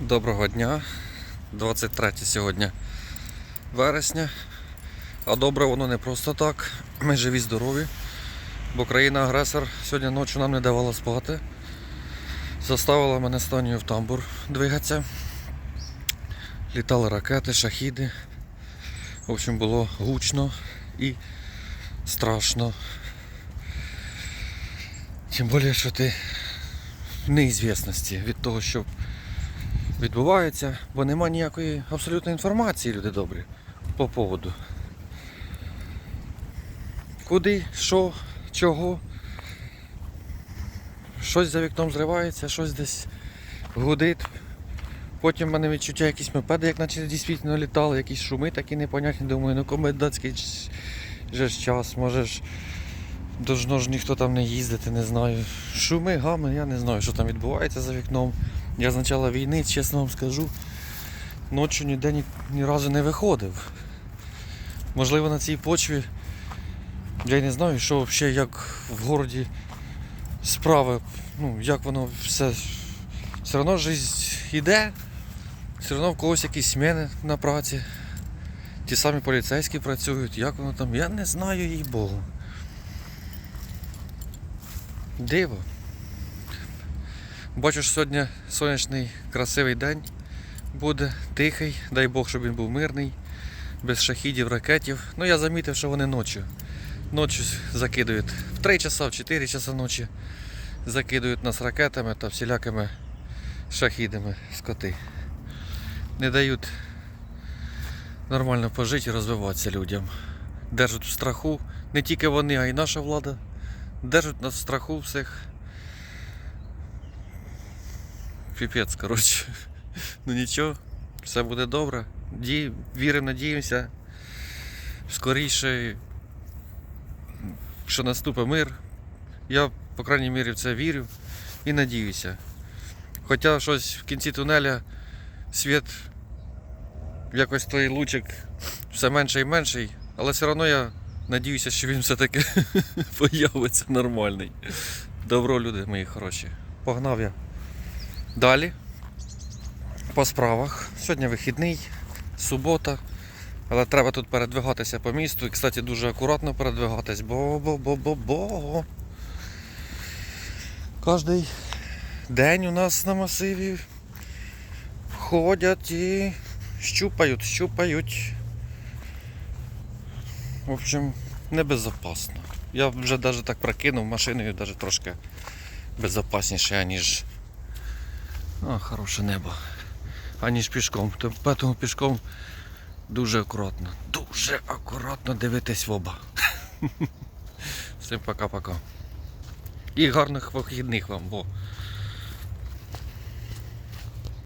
Доброго дня. 23 сьогодні вересня. А добре воно не просто так. Ми живі, здорові. Бо країна-агресор сьогодні ночі нам не давала спати. Заставила мене станію в тамбур двигатися. Літали ракети, шахіди. В общем, було гучно і страшно. Тим більше, що ти в неізвісності від того, що відбувається, бо нема ніякої абсолютної інформації, люди добрі, по поводу. Куди, що, чого. Щось за вікном зривається, щось десь гудить. Потім в мене відчуття якісь мопеди, як наче дійсно літали, якісь шуми такі непонятні. Думаю, ну комендантський же ж час, може ж должно ж ніхто там не їздити, не знаю. Шуми, гами, я не знаю, що там відбувається за вікном. Я з початку війни, чесно вам скажу, ночі ніде ні, ні разу не виходив. Можливо, на цій почві я й не знаю, що взагалі як в городі справи, ну, як воно все. Все одно життя йде, все одно в когось якісь зміни на праці. Ті самі поліцейські працюють, як воно там, я не знаю їй Богу. Диво. Бачу, що сьогодні сонячний красивий день буде, тихий, дай Бог, щоб він був мирний, без шахідів, ракетів. Ну я замітив, що вони ночі. Ночі закидують в 3 часа, в 4 часа ночі закидують нас ракетами та всілякими шахідами скоти. Не дають нормально пожити і розвиватися людям. Держать в страху не тільки вони, а й наша влада. Держать нас в страху всіх. Піпець, коротше. Ну нічого, все буде добре. Ді... Віримо, надіємося. Скоріше, що наступить мир. Я, по крайній мірі, в це вірю і надіюся. Хоча щось в кінці тунеля світ якось той лучик все менше і менший, але все одно я надіюся, що він все-таки появиться нормальний. Добро, люди мої хороші. Погнав я. Далі. По справах. Сьогодні вихідний, субота. Але треба тут передвигатися по місту. І, кстати, дуже акуратно передвигатись, бо бо бо бо бо Кожний день у нас на масиві ходять і щупають, щупають. В общем, небезопасно. Я вже навіть так прокинув машиною, навіть трошки безопасніше, аніж. О, хороше небо. Аніж пішком. То- Тому пішком дуже акуратно. Дуже акуратно дивитись в оба. Всім пока-пока. І гарних вихідних вам, бо